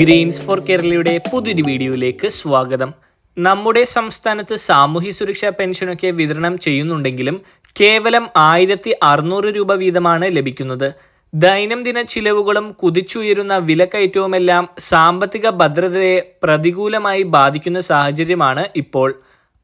Green's four കേരളയുടെ പുതിയൊരു വീഡിയോയിലേക്ക് സ്വാഗതം. നമ്മുടെ സംസ്ഥാനത്ത് സാമൂഹ്യ സുരക്ഷാ പെൻഷനൊക്കെ വിതരണം ചെയ്യുന്നുണ്ടെങ്കിലും കേവലം ആയിരത്തി അറുന്നൂറ് രൂപ വീതമാണ് ലഭിക്കുന്നത്. ദൈനംദിന ചിലവുകളും കുതിച്ചുയരുന്ന വിലക്കയറ്റവുമെല്ലാം സാമ്പത്തിക ഭദ്രതയെ പ്രതികൂലമായി ബാധിക്കുന്ന സാഹചര്യമാണ് ഇപ്പോൾ.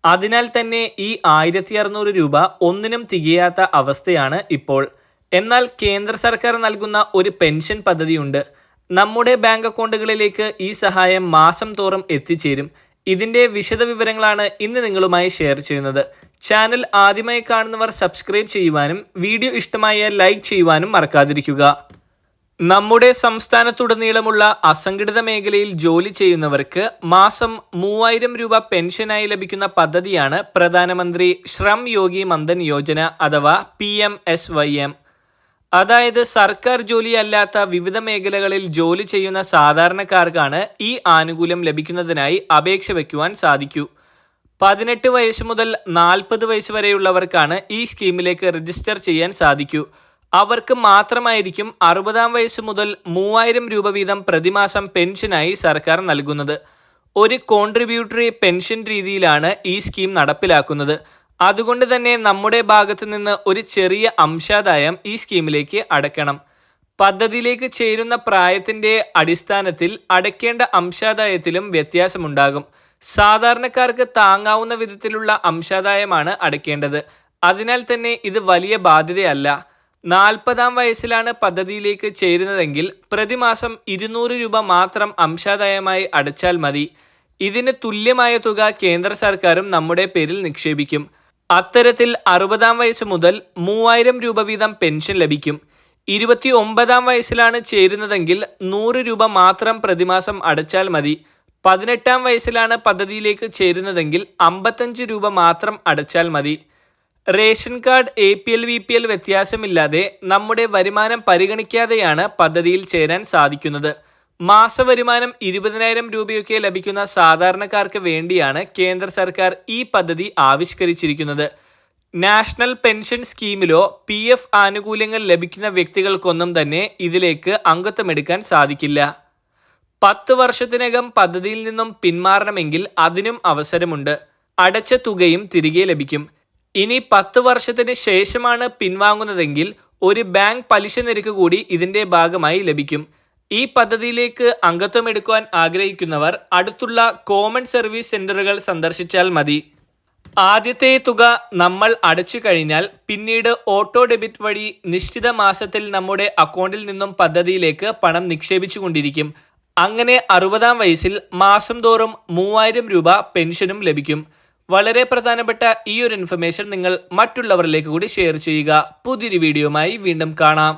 അതിനാൽ തന്നെ ഈ ആയിരത്തി അറുന്നൂറ് രൂപ ഒന്നിനും തികയാത്ത അവസ്ഥയാണ് ഇപ്പോൾ. എന്നാൽ കേന്ദ്ര സർക്കാർ നൽകുന്ന ഒരു പെൻഷൻ പദ്ധതിയുണ്ട്. നമ്മുടെ ബാങ്ക് അക്കൗണ്ടുകളിലേക്ക് ഈ സഹായം മാസം തോറും എത്തിച്ചേരും ഇതിന്റെ വിശദവിവരങ്ങളാണ് ഇന്ന് നിങ്ങളുമായി ഷെയർ ചെയ്യുന്നത്. ചാനൽ ആദ്യമായി കാണുന്നവർ സബ്സ്ക്രൈബ് ചെയ്യുവാനും വീഡിയോ ഇഷ്ടമായ ലൈക്ക് ചെയ്യുവാനും മറക്കാതിരിക്കുക. നമ്മുടെ സംസ്ഥാനത്തുടനീളമുള്ള അസംഘടിത മേഖലയിൽ ജോലി ചെയ്യുന്നവർക്ക് മാസം മൂവായിരം രൂപ പെൻഷനായി ലഭിക്കുന്ന പദ്ധതിയാണ് പ്രധാനമന്ത്രി ശ്രം യോഗി മന്ദൻ യോജന അഥവാ P M S Y M. അതായത് സർക്കാർ ജോലിയല്ലാത്ത വിവിധ മേഖലകളിൽ ജോലി ചെയ്യുന്ന സാധാരണക്കാർക്കാണ് ഈ ആനുകൂല്യം ലഭിക്കുന്നതിനായി അപേക്ഷ വയ്ക്കുവാൻ സാധിക്കൂ. പതിനെട്ട് വയസ്സ് മുതൽ നാൽപ്പത് വയസ്സ് വരെയുള്ളവർക്കാണ് ഈ സ്കീമിലേക്ക് രജിസ്റ്റർ ചെയ്യാൻ സാധിക്കൂ. അവർക്ക് മാത്രമായിരിക്കും അറുപതാം വയസ്സ് മുതൽ മൂവായിരം രൂപ വീതം പ്രതിമാസം പെൻഷനായി സർക്കാർ നൽകുന്നത്. ഒരു കോൺട്രിബ്യൂട്ടറി പെൻഷൻ രീതിയിലാണ് ഈ സ്കീം നടപ്പിലാക്കുന്നത്. അതുകൊണ്ട് തന്നെ നമ്മുടെ ഭാഗത്ത് നിന്ന് ഒരു ചെറിയ അംശാദായം ഈ സ്കീമിലേക്ക് അടയ്ക്കണം. പദ്ധതിയിലേക്ക് ചേരുന്ന പ്രായത്തിന്റെ അടിസ്ഥാനത്തിൽ അടയ്ക്കേണ്ട അംശാദായത്തിലും വ്യത്യാസമുണ്ടാകും. സാധാരണക്കാർക്ക് താങ്ങാവുന്ന വിധത്തിലുള്ള അംശാദായമാണ് അടയ്ക്കേണ്ടത്. അതിനാൽ തന്നെ ഇത് വലിയ ബാധ്യതയല്ല. നാൽപ്പതാം വയസ്സിലാണ് പദ്ധതിയിലേക്ക് ചേരുന്നതെങ്കിൽ പ്രതിമാസം ഇരുന്നൂറ് രൂപ മാത്രം അംശാദായമായി അടച്ചാൽ മതി. ഇതിന് തുല്യമായ തുക കേന്ദ്ര സർക്കാരും നമ്മുടെ പേരിൽ നിക്ഷേപിക്കും. അത്തരത്തിൽ അറുപതാം വയസ്സ് മുതൽ മൂവായിരം രൂപ വീതം പെൻഷൻ ലഭിക്കും. ഇരുപത്തി ഒമ്പതാം വയസ്സിലാണ് ചേരുന്നതെങ്കിൽ നൂറ് രൂപ മാത്രം പ്രതിമാസം അടച്ചാൽ മതി. പതിനെട്ടാം വയസ്സിലാണ് പദ്ധതിയിലേക്ക് ചേരുന്നതെങ്കിൽ അമ്പത്തഞ്ച് രൂപ മാത്രം അടച്ചാൽ മതി. Ration card A P L B P L വ്യത്യാസമില്ലാതെ നമ്മുടെ വരുമാനം പരിഗണിക്കാതെയാണ് പദ്ധതിയിൽ ചേരാൻ സാധിക്കുന്നത്. മാസവരുമാനം ഇരുപതിനായിരം രൂപയൊക്കെ ലഭിക്കുന്ന സാധാരണക്കാർക്ക് വേണ്ടിയാണ് കേന്ദ്ര സർക്കാർ ഈ പദ്ധതി ആവിഷ്കരിച്ചിരിക്കുന്നത്. നാഷണൽ പെൻഷൻ സ്കീമിലോ പി എഫ് ആനുകൂല്യങ്ങൾ ലഭിക്കുന്ന വ്യക്തികൾക്കൊന്നും തന്നെ ഇതിലേക്ക് അംഗത്വമെടുക്കാൻ സാധിക്കില്ല. പത്ത് വർഷത്തിനകം പദ്ധതിയിൽ നിന്നും പിന്മാറണമെങ്കിൽ അതിനും അവസരമുണ്ട്. അടച്ച തുകയും തിരികെ ലഭിക്കും. ഇനി പത്ത് വർഷത്തിന് ശേഷമാണ് പിൻവാങ്ങുന്നതെങ്കിൽ ഒരു ബാങ്ക് പലിശ നിരക്ക് കൂടി ഇതിന്റെ ഭാഗമായി ലഭിക്കും. ഈ പദ്ധതിയിലേക്ക് അംഗത്വം എടുക്കുവാൻ ആഗ്രഹിക്കുന്നവർ അടുത്തുള്ള കോമൺ സർവീസ് സെന്ററുകൾ സന്ദർശിച്ചാൽ മതി. ആദ്യത്തെ തുക നമ്മൾ അടച്ചു കഴിഞ്ഞാൽ പിന്നീട് ഓട്ടോ ഡെബിറ്റ് വഴി നിശ്ചിത മാസത്തിൽ നമ്മുടെ അക്കൗണ്ടിൽ നിന്നും പദ്ധതിയിലേക്ക് പണം നിക്ഷേപിച്ചു കൊണ്ടിരിക്കും അങ്ങനെ അറുപതാം വയസ്സിൽ മാസം തോറും മൂവായിരം രൂപ പെൻഷനും ലഭിക്കും. വളരെ പ്രധാനപ്പെട്ട ഈ ഒരു ഇൻഫർമേഷൻ നിങ്ങൾ മറ്റുള്ളവരിലേക്ക് കൂടി ഷെയർ ചെയ്യുക. പുതിയൊരു വീഡിയോയുമായി വീണ്ടും കാണാം.